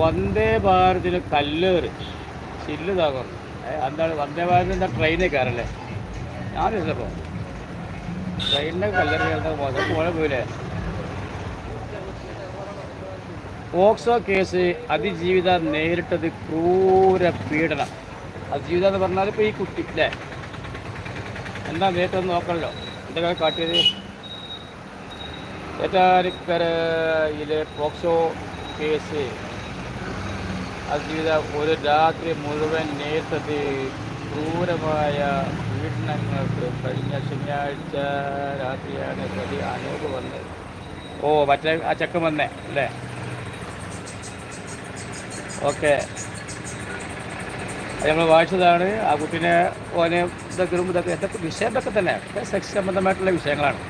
വന്ദേ ഭാരതിന് കല്ലേറ്. ചില്ല് താകുന്നു എന്താണ് വന്ദേ ഭാരത് എന്താ ട്രെയിനിൽ കയറല്ലേ ഞാനില്ലപ്പോൾ ട്രെയിനിന്റെ കല്ലേറ് കയറുന്ന മോശം പോലെ പോയില്ലേ? പോക്സോ കേസ് അതിജീവിത നേരിട്ടത് ക്രൂര പീഡനം. അതിജീവിത എന്ന് പറഞ്ഞാൽ ഇപ്പോൾ ഈ കുട്ടി അല്ലേ എന്താ നേരിട്ടൊന്ന് നോക്കണല്ലോ. എന്തൊക്കെ കാട്ടിയത്? ഏറ്റാരിക്കരയിലെ പോക്സോ കേസ് അതിജീവിത ഒരു രാത്രി മുഴുവൻ നേരിട്ടത് ക്രൂരമായ പീഡനങ്ങൾക്ക് കഴിഞ്ഞ ശനിയാഴ്ച രാത്രിയാണ് പ്രതി അനൂപ് വന്നത്. ഓ മറ്റേ ആ ചെക്കൻ വന്നേ അല്ലേ? ഓക്കെ. ഞങ്ങൾ വായിച്ചതാണ്. ആ കുട്ടീനെ ഓനെ ഇതൊക്കെ ഇതൊക്കെ ഇതൊക്കെ വിഷയം ഇതൊക്കെ തന്നെ. സെക്സ് സംബന്ധമായിട്ടുള്ള വിഷയങ്ങളാണ്.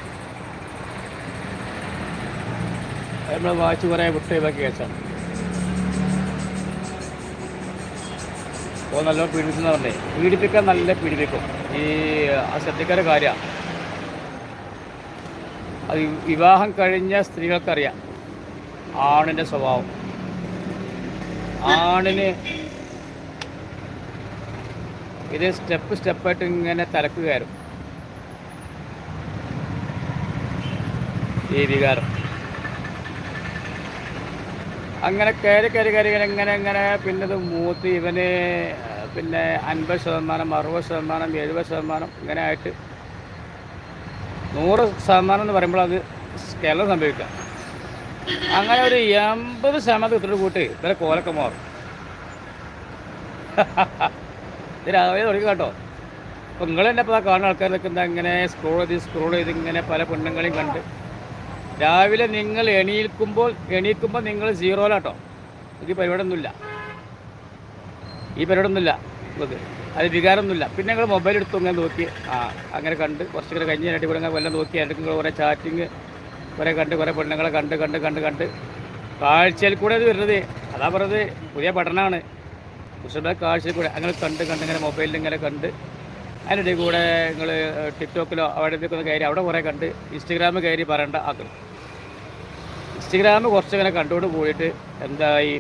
നമ്മൾ വായിച്ച് കുറേ വിട്ട് ഇതൊക്കെ കേസാണ് ഓ നല്ല എന്ന് പറഞ്ഞേ. പീഡിപ്പിക്കാൻ നല്ല പീഡിപ്പിക്കും. ഈ ആ ശ്രദ്ധിക്കാത്ത കാര്യമാണ് അത് വിവാഹം കഴിഞ്ഞ സ്ത്രീകൾക്കറിയാം. ആണിന്റെ സ്വഭാവം. ആണിന് ഇത് സ്റ്റെപ്പ് സ്റ്റെപ്പായിട്ട് ഇങ്ങനെ തലക്ക് കയറും. ഈ വികാരം. അങ്ങനെ കയറി കയറി കയറി ഇങ്ങനെ ഇങ്ങനെ പിന്നെ ഇത് മൂത്ത് ഇവന് പിന്നെ അൻപത് ശതമാനം അറുപത് ശതമാനം എഴുപത് ശതമാനം ഇങ്ങനെ ആയിട്ട് നൂറ് ശതമാനം എന്ന് പറയുമ്പോൾ അത് കേരളം സംഭവിക്കാം അങ്ങനെ ഒരു എൺപത് ശതമാനം ഇത്തിരി കൂട്ടി ഇവരെ കോലൊക്കെ മാറും. ഇത് രാവിലെ തുടങ്ങി കേട്ടോ. അപ്പോൾ നിങ്ങൾ തന്നെ ഇപ്പോൾ കാണുന്ന ആൾക്കാരൊക്കെ എന്താ ഇങ്ങനെ സ്ക്രോൾ ചെയ്ത് സ്ക്രോൾ ചെയ്ത് ഇങ്ങനെ പല പെണ്ണുങ്ങളെയും കണ്ട് രാവിലെ നിങ്ങൾ എണീൽക്കുമ്പോൾ എണീക്കുമ്പോൾ നിങ്ങൾ സീറോലാട്ടോ. ഇത് പരിപാടിയൊന്നുമില്ല. ഈ പരിപാടിയൊന്നുമില്ല. നിങ്ങൾക്ക് അത് വികാരമൊന്നുമില്ല. പിന്നെ നിങ്ങൾ മൊബൈൽ എടുത്തു ഇങ്ങനെ നോക്കി. ആ അങ്ങനെ കണ്ട് കുറച്ച് കൂടെ കഴിഞ്ഞ് കഴിഞ്ഞിട്ട് ഇവിടെ വല്ലതും നോക്കി അല്ലെങ്കിൽ നിങ്ങൾ കുറേ ചാറ്റിങ് കുറേ കണ്ട് കുറേ പെണ്ണുങ്ങളെ കണ്ട് കണ്ട് കണ്ട് കണ്ട്. കാഴ്ചയിൽ കൂടെ അത് വരുന്നത്. അതാ പറഞ്ഞത് പുതിയ പഠനമാണ്. കുറച്ചുകൂടെ കാഴ്ചയിൽ കൂടെ അങ്ങനെ കണ്ട് കണ്ട് ഇങ്ങനെ മൊബൈലിൽ ഇങ്ങനെ കണ്ട്. അതിനിടയിൽ കൂടെ നിങ്ങൾ ടിക്ടോക്കിലോ അവിടെ നിൽക്കുന്ന കയറി അവിടെ കുറേ കണ്ട്. ഇൻസ്റ്റഗ്രാമിൽ കയറി പറയേണ്ട ആക്കണം ഇൻസ്റ്റഗ്രാം കുറച്ചിങ്ങനെ കണ്ടുകൊണ്ട് കൂടിയിട്ട് എന്തായി?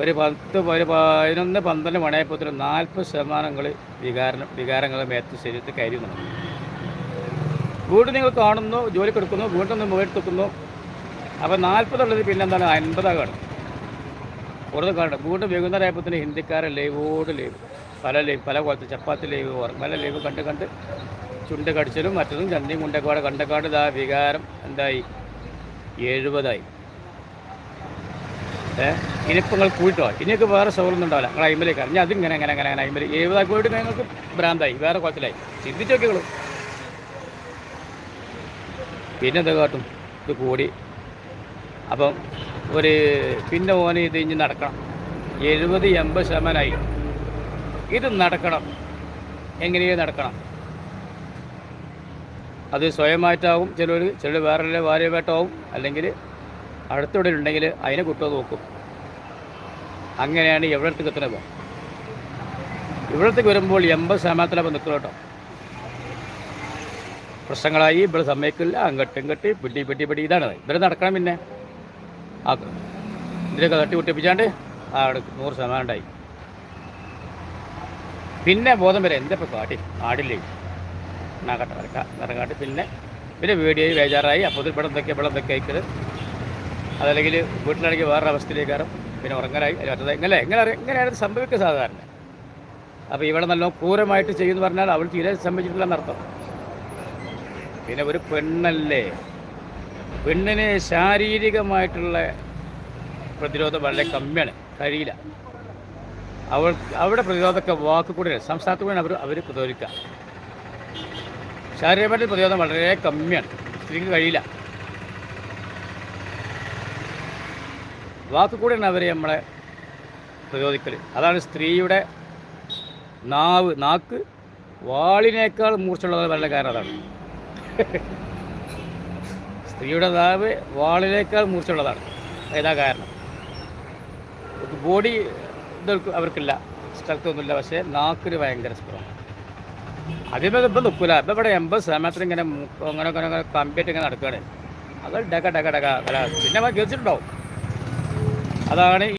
ഒരു പത്ത് ഒരു പതിനൊന്ന് പന്ത്രണ്ട് മണിയായപ്പോൾ നാൽപ്പത് ശതമാനങ്ങൾ വികാരം വികാരങ്ങൾ മേത്ത് ശരീരത്തിൽ കയറി നടന്നു വീണ്ടും നിങ്ങൾ കാണുന്നു ജോലി കൊടുക്കുന്നു വീണ്ടും ഒന്ന് എടുക്കുന്നു അപ്പോൾ നാൽപ്പതുള്ളത് പിന്നെ എന്താണ്? അൻപതാണ് കാണും കൂടുതൽ കാണും വീണ്ടും വൈകുന്നേരം ആയപ്പോൾ ഹിന്ദിക്കാരെ ലൈവോട് ലൈവ്. പല ലൈവ് പല പോലത്തെ ചപ്പാത്തി ലൈവ് പല ലൈവ് കണ്ട് കണ്ട് ചുണ്ട കടിച്ചലും മറ്റതും ചണ്ടിയും കുണ്ടക്കാട് കണ്ടക്കാട് ഇതാ വികാരം എന്തായി? എഴുപതായി. ഏ? ഇനിയിപ്പോൾ നിങ്ങൾ കൂട്ടോ ഇനിയൊക്കെ വേറെ സൗകര്യം ഉണ്ടാവില്ല നിങ്ങൾ അയിമലേക്ക് അറിഞ്ഞാൽ അതിങ്ങനെ അങ്ങനെ അങ്ങനെ അങ്ങനെ അയിമൽ എഴുപതായി പോയിട്ട് നിങ്ങൾക്ക് ഭ്രാന്തായി. വേറെ കുളത്തിലായി ചിന്തിച്ച് പിന്നെ എന്താ കാട്ടും? ഇത് കൂടി. അപ്പം ഒരു പിന്നെ ഓന് ഇത് ഇനി നടക്കണം. എഴുപത് എൺപത് ശതമാനമായി ഇത് നടക്കണം. എങ്ങനെയോ നടക്കണം. അത് സ്വയമായിട്ടാവും. ചിലർ ചിലർ വേറെ ഭാര്യമായിട്ടാവും അല്ലെങ്കിൽ അടുത്തിവിടെ ഉണ്ടെങ്കിൽ അതിനെ കുട്ടോ നോക്കും. അങ്ങനെയാണ് എവിടത്തേക്ക് ഇപ്പോൾ ഇവിടത്തേക്ക് വരുമ്പോൾ എൺപത് ശതമാനത്തിലപ്പോൾ നിൽക്കണം കേട്ടോ. പ്രശ്നങ്ങളായി ഇവിടെ സമ്മതിക്കില്ല. അങ്ങട്ടും കെട്ടി പിടി പിടി പിടി. ഇതാണ്. ഇവരെ നടക്കണം പിന്നെ. ആ ഇതിലൊക്കെ തട്ടി കുട്ടിപ്പിച്ചാണ്ട് ആ നൂറ് ശതമാനം ഉണ്ടായി. പിന്നെ ബോധം വരെ എന്താ ഇപ്പോൾ കാട്ടി? നാടില്ലേ? നാകട്ടെ വരക്ക നിറങ്ങാട്ട് പിന്നെ പിന്നെ വീഡിയോ ബേജാറായി. അപ്പോൾ ഇവിടെ എന്തൊക്കെ ഇവിടെ എന്തൊക്കെ അയക്കരുത് അതല്ലെങ്കിൽ വീട്ടിലാണെങ്കിൽ വേറൊരു അവസ്ഥയിലേക്ക് കയറും പിന്നെ ഉറങ്ങലായി. അതിൽ മറ്റത് എങ്ങനെ എങ്ങനെ എങ്ങനെയാണ് സംഭവിക്കുക സാധാരണ. അപ്പോൾ ഇവിടെ നല്ല ക്രൂരമായിട്ട് ചെയ്യുമെന്ന് പറഞ്ഞാൽ അവൾ തീരെ സംഭവിച്ചിട്ടില്ല എന്നർത്ഥം. പിന്നെ ഒരു പെണ്ണല്ലേ? പെണ്ണിന് ശാരീരികമായിട്ടുള്ള പ്രതിരോധം വളരെ കമ്മിയാണ്. കഴിയില്ല. അവൾ അവിടെ പ്രതിരോധമൊക്കെ വാക്ക് കൂടെ സംസ്ഥാനത്ത് കൂടെയാണ് അവർ അവർ പ്രതിരോധിക്കുക. ശാരീരികമായിട്ട് പ്രതിരോധം വളരെ കമ്മിയാണ്. സ്ത്രീക്ക് കഴിയില്ല. വാക്ക് കൂടെയാണ് അവർ നമ്മളെ പ്രതിരോധിക്കൽ അതാണ് സ്ത്രീയുടെ നാവ് നാക്ക് വാളിനേക്കാൾ മൂർച്ചയുള്ളത് വളരെ കാരണം അതാണ്. സ്ത്രീയുടെ നാവ് വാളിനേക്കാൾ മൂർച്ചയുള്ളതാണ്. ഏതാ കാരണം. ബോഡി ഇതൊക്കെ അവർക്കില്ല. സ്ട്രെങ്ത് ഒന്നുമില്ല. പക്ഷേ നാക്കിന് ഭയങ്കര സ്ട്രോങ് അതിന്മേ ഇപ്പം നിൽക്കില്ല ഇപ്പം ഇവിടെ എൺപത് ശതമാനത്തിന് ഇങ്ങനെ അങ്ങനെ അങ്ങനെ അങ്ങനെ ഇങ്ങനെ നടക്കുകയാണ് അത് ഡക ഡക ഡക കല പിന്നെ ഗതിച്ചിട്ടുണ്ടാവും അതാണ്